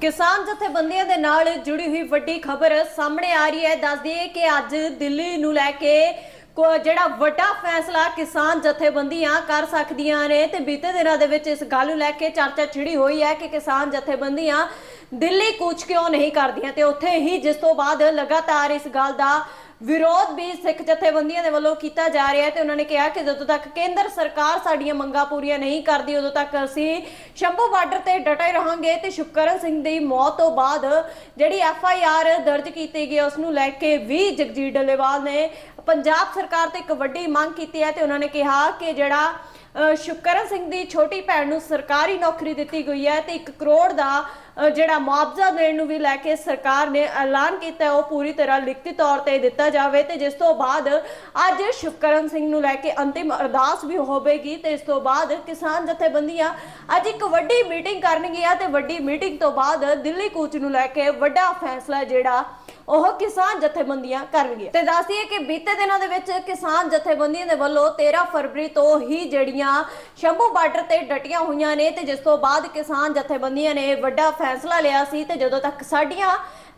ਕਿਸਾਨ ਜਥੇਬੰਦੀਆਂ ਦੇ ਨਾਲ ਜੁੜੀ ਹੋਈ ਵੱਡੀ ਖਬਰ ਸਾਹਮਣੇ ਆ ਰਹੀ ਹੈ। ਦੱਸ ਦਈਏ ਕਿ ਅੱਜ ਦਿੱਲੀ ਨੂੰ ਲੈ ਕੇ ਕੋ- ਜਿਹੜਾ ਵੱਡਾ ਫੈਸਲਾ ਕਿਸਾਨ ਜਥੇਬੰਦੀਆਂ ਕਰ ਸਕਦੀਆਂ ਨੇ ਤੇ ਬੀਤੇ ਦਿਨਾਂ ਦੇ ਵਿੱਚ ਇਸ ਗੱਲ ਨੂੰ ਲੈ ਕੇ ਚਰਚਾ ਛਿੜੀ ਹੋਈ ਹੈ ਕਿ ਕਿਸਾਨ ਜਥੇਬੰਦੀਆਂ ਦਿੱਲੀ ਕੂਚ ਕਿਉਂ ਨਹੀਂ ਕਰਦੀਆਂ ਤੇ ਉੱਥੇ ਹੀ ਜਿਸ ਤੋਂ ਬਾਅਦ ਲਗਾਤਾਰ ਇਸ ਗੱਲ ਦਾ ਵਿਰੋਧ ਵੀ ਸਿੱਖ ਜਥੇਬੰਦੀਆਂ ਦੇ ਵੱਲੋਂ ਕੀਤਾ ਜਾ ਰਿਹਾ ਹੈ ਤੇ ਉਹਨਾਂ ਨੇ ਕਿਹਾ ਕਿ ਜਦੋਂ ਤੱਕ ਕੇਂਦਰ ਸਰਕਾਰ ਸਾਡੀਆਂ ਮੰਗਾਂ ਪੂਰੀਆਂ ਨਹੀਂ ਕਰਦੀ, ਉਦੋਂ ਤੱਕ ਅਸੀਂ ਸ਼ੰਭੂ ਬਾਰਡਰ ਤੇ ਡਟੇ ਰਹਾਂਗੇ ਤੇ ਸ਼ੁਕਰਨ ਸਿੰਘ ਦੀ ਮੌਤ ਤੋਂ ਬਾਅਦ ਜਿਹੜੀ ਐਫ ਆਈ ਆਰ ਦਰਜ ਕੀਤੀ ਗਈ, ਉਸ ਨੂੰ ਲੈ ਕੇ ਵੀ ਜਗਜੀਤ ਡੱਲੇਵਾਲ ਨੇ ਪੰਜਾਬ ਸਰਕਾਰ ਤੇ ਇੱਕ ਵੱਡੀ ਮੰਗ ਕੀਤੀ ਹੈ ਤੇ ਉਹਨਾਂ ਨੇ ਕਿਹਾ ਕਿ ਜਿਹੜਾ ਸ਼ੁਕਰਨ ਸਿੰਘ ਦੀ ਛੋਟੀ ਭੈਣ ਨੂੰ ਸਰਕਾਰੀ ਨੌਕਰੀ ਦਿੱਤੀ ਗਈ ਹੈ ਤੇ 1 ਕਰੋੜ ਦਾ ਜਿਹੜਾ ਮੁਆਵਜ਼ਾ ਦੇਣ ਨੂੰ ਵੀ ਲੈ ਕੇ ਸਰਕਾਰ ਨੇ ਐਲਾਨ ਕੀਤਾ ਉਹ ਪੂਰੀ ਤਰ੍ਹਾਂ ਲਿਖਤੀ ਤੌਰ ਤੇ ਦਿੱਤਾ ਜਾਵੇ ਤੇ ਜਿਸ ਤੋਂ ਬਾਅਦ ਅੱਜ ਸ਼ੁਕਰਨ ਸਿੰਘ ਨੂੰ ਲੈ ਕੇ ਅੰਤਿਮ ਅਰਦਾਸ ਵੀ ਹੋਵੇਗੀ ਤੇ ਇਸ ਤੋਂ ਬਾਅਦ ਕਿਸਾਨ ਜਥੇਬੰਦੀਆਂ ਅੱਜ ਇੱਕ ਵੱਡੀ ਮੀਟਿੰਗ ਕਰਨਗੀਆਂ ਤੇ ਵੱਡੀ ਮੀਟਿੰਗ ਤੋਂ ਬਾਅਦ ਦਿੱਲੀ ਕੂਚ ਨੂੰ ਲੈ ਕੇ ਵੱਡਾ ਫੈਸਲਾ ਜਿਹੜਾ ਉਹ ਕਿਸਾਨ ਜਥੇਬੰਦੀਆਂ ਕਰਨਗੀਆਂ ਤੇ ਦੱਸਦੀਏ ਕਿ ਬੀਤੇ ਦਿਨਾਂ ਦੇ ਵਿੱਚ ਕਿਸਾਨ ਜਥੇਬੰਦੀਆਂ ਦੇ ਵੱਲੋਂ 13 ਫਰਵਰੀ ਤੋਂ ਹੀ ਜਿਹੜੀਆਂ ਸ਼ੰਭੂ ਬਾਰਡਰ ਤੇ ਡਟੀਆਂ ਹੋਈਆਂ ਨੇ ਤੇ ਜਿਸ ਤੋਂ ਬਾਅਦ ਕਿਸਾਨ ਜਥੇਬੰਦੀਆਂ ਨੇ ਵੱਡਾ ਫੈਸਲਾ ਲਿਆ ਸੀ ਤੇ ਜਦੋਂ ਤੱਕ ਸਾਡੀਆਂ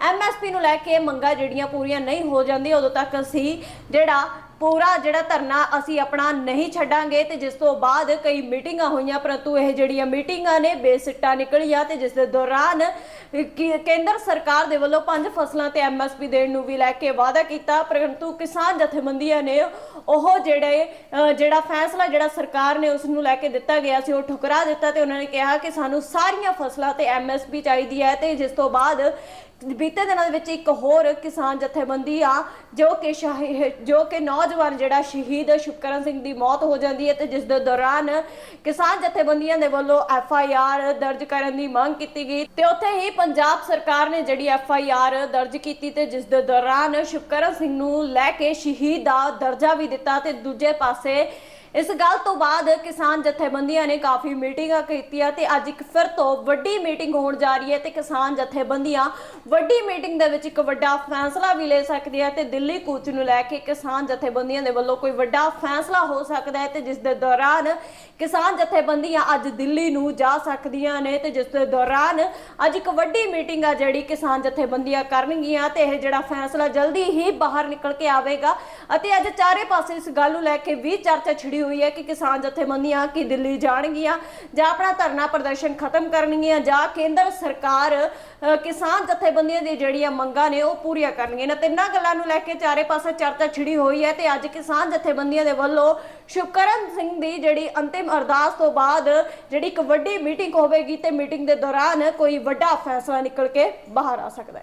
ਐਮਐਸਪੀ ਨੂੰ ਲੈ ਕੇ ਮੰਗਾਂ ਜਿਹੜੀਆਂ ਪੂਰੀਆਂ ਨਹੀਂ ਹੋ ਜਾਂਦੀਆਂ, ਉਦੋਂ ਤੱਕ ਅਸੀਂ ਜਿਹੜਾ ਪੂਰਾ ਜਿਹੜਾ ਧਰਨਾ ਅਸੀਂ ਆਪਣਾ ਨਹੀਂ ਛੱਡਾਂਗੇ ਤੇ ਜਿਸ ਤੋਂ ਬਾਅਦ ਕਈ ਮੀਟਿੰਗਾਂ ਹੋਈਆਂ, ਪਰੰਤੂ ਇਹ ਜਿਹੜੀਆਂ ਮੀਟਿੰਗਾਂ ਨੇ, ਬੇਸਿੱਟਾ ਨਿਕਲੀਆਂ ਤੇ ਜਿਸ ਦੇ ਦੌਰਾਨ ਕੇਂਦਰ ਸਰਕਾਰ ਦੇ ਵੱਲੋਂ ਪੰਜ ਫਸਲਾਂ ਤੇ ਐਮਐਸਪੀ ਦੇਣ ਨੂੰ ਵੀ ਲੈ ਕੇ ਵਾਅਦਾ ਕੀਤਾ, ਪਰੰਤੂ ਕਿਸਾਨ ਜਥੇਬੰਦੀਆਂ ਨੇ ਉਹ ਜਿਹੜੇ ਜਿਹੜਾ ਫੈਸਲਾ ਜਿਹੜਾ ਸਰਕਾਰ ਨੇ ਉਸ ਨੂੰ ਲੈ ਕੇ ਦਿੱਤਾ ਗਿਆ ਸੀ, ਉਹ ਠੁਕਰਾ ਦਿੱਤਾ ਤੇ ਉਹਨਾਂ ਨੇ ਕਿਹਾ ਕਿ ਸਾਨੂੰ ਸਾਰੀਆਂ ਫਸਲਾਂ ਤੇ ਐਮਐਸਪੀ ਚਾਹੀਦੀ ਹੈ ਤੇ ਜਿਸ ਤੋਂ ਬਾਅਦ ਬੀਤੇ ਦਿਨਾਂ ਦੇ ਵਿੱਚ ਇੱਕ ਹੋਰ ਕਿਸਾਨ ਜਥੇਬੰਦੀ ਆ, ਜੋ ਕਿ ਸ਼ਾਹੀ, ਜੋ ਕਿ ਨੌਜਵਾਨ ਜਿਹੜਾ ਸ਼ਹੀਦ ਸ਼ੁਕਰਨ ਸਿੰਘ ਦੀ ਮੌਤ ਹੋ ਜਾਂਦੀ ਹੈ ਤੇ ਜਿਸ ਦੇ ਦੌਰਾਨ ਕਿਸਾਨ ਜਥੇਬੰਦੀਆਂ ਦੇ ਵੱਲੋਂ ਐਫ ਆਈ ਆਰ ਦਰਜ ਕਰਨ ਦੀ ਮੰਗ ਕੀਤੀ ਗਈ ਤੇ ਉੱਥੇ ਹੀ ਪੰਜਾਬ ਸਰਕਾਰ ਨੇ ਜਿਹੜੀ ਐਫ ਆਈ ਆਰ ਦਰਜ ਕੀਤੀ ਤੇ ਜਿਸ ਦੇ ਦੌਰਾਨ ਸ਼ੁਕਰਨ ਸਿੰਘ ਨੂੰ ਲੈ ਕੇ ਸ਼ਹੀਦ ਦਾ ਦਰਜਾ ਵੀ ਦਿੱਤਾ ਤੇ ਦੂਜੇ ਪਾਸੇ ਇਸ ਗੱਲ ਤੋਂ ਬਾਅਦ ਕਿਸਾਨ ਜਥੇਬੰਦੀਆਂ ਨੇ ਕਾਫੀ ਮੀਟਿੰਗਾਂ ਕੀਤੀਆਂ ਤੇ ਅੱਜ ਇੱਕ ਫਿਰ ਤੋਂ ਵੱਡੀ ਮੀਟਿੰਗ ਹੋਣ ਜਾ ਰਹੀ ਹੈ ਤੇ ਕਿਸਾਨ ਜਥੇਬੰਦੀਆਂ ਵੱਡੀ ਮੀਟਿੰਗ ਦੇ ਵਿੱਚ ਇੱਕ ਵੱਡਾ ਫੈਸਲਾ ਵੀ ਲੈ ਸਕਦੀਆਂ ਤੇ ਦਿੱਲੀ ਕੂਚ ਨੂੰ ਲੈ ਕੇ ਕਿਸਾਨ ਜਥੇਬੰਦੀਆਂ ਦੇ ਵੱਲੋਂ ਕੋਈ ਵੱਡਾ ਫੈਸਲਾ ਹੋ ਸਕਦਾ ਹੈ ਤੇ ਜਿਸ ਦੇ ਦੌਰਾਨ ਕਿਸਾਨ ਜਥੇਬੰਦੀਆਂ ਅੱਜ ਦਿੱਲੀ ਨੂੰ ਜਾ ਸਕਦੀਆਂ ਨੇ ਤੇ ਜਿਸ ਦੇ ਦੌਰਾਨ ਅੱਜ ਇੱਕ ਵੱਡੀ ਮੀਟਿੰਗ ਆ ਜਿਹੜੀ ਕਿਸਾਨ ਜਥੇਬੰਦੀਆਂ ਕਰਨਗੀਆਂ ਤੇ ਇਹ ਜਿਹੜਾ ਫੈਸਲਾ ਜਲਦੀ ਹੀ ਬਾਹਰ ਨਿਕਲ ਕੇ ਆਵੇਗਾ। ਅਤੇ ਅੱਜ ਚਾਰੇ ਪਾਸੇ ਇਸ ਗੱਲ ਨੂੰ ਲੈ ਕੇ ਵੀ ਚਰਚਾ ਛਿੜੀ ਹੋਈ ਹੈ ਕਿ ਕਿਸਾਨ ਜਥੇਬੰਦੀਆਂ ਕੀ ਦਿੱਲੀ ਜਾਣਗੀਆਂ ਜਾਂ ਆਪਣਾ ਧਰਨਾ ਪ੍ਰਦਰਸ਼ਨ ਖਤਮ ਕਰਨਗੀਆਂ ਜਾਂ ਕੇਂਦਰ ਸਰਕਾਰ ਕਿਸਾਨ ਜਥੇਬੰਦੀਆਂ ਦੀ ਜਿਹੜੀਆਂ ਮੰਗਾਂ ਨੇ ਉਹ ਪੂਰੀਆਂ ਕਰਨਗੀਆਂ ਇਹਨਾਂ ਤਿੰਨਾਂ ਗੱਲਾਂ ਨੂੰ ਲੈ ਕੇ ਚਾਰੇ ਪਾਸੇ ਚਰਚਾ ਛਿੜੀ ਹੋਈ ਹੈ ਤੇ ਅੱਜ ਕਿਸਾਨ ਜਥੇਬੰਦੀਆਂ ਦੇ ਵੱਲੋਂ ਸ਼ੁਕਰਨ ਸਿੰਘ ਦੀ ਜਿਹੜੀ ਅੰਤਿਮ ਅਰਦਾਸ ਤੋਂ ਬਾਅਦ ਜਿਹੜੀ ਇੱਕ ਵੱਡੀ ਮੀਟਿੰਗ ਹੋਵੇਗੀ ਤੇ ਮੀਟਿੰਗ ਦੇ ਦੌਰਾਨ ਕੋਈ ਵੱਡਾ ਫੈਸਲਾ ਨਿਕਲ ਕੇ ਬਾਹਰ ਆ ਸਕਦਾ ਹੈ।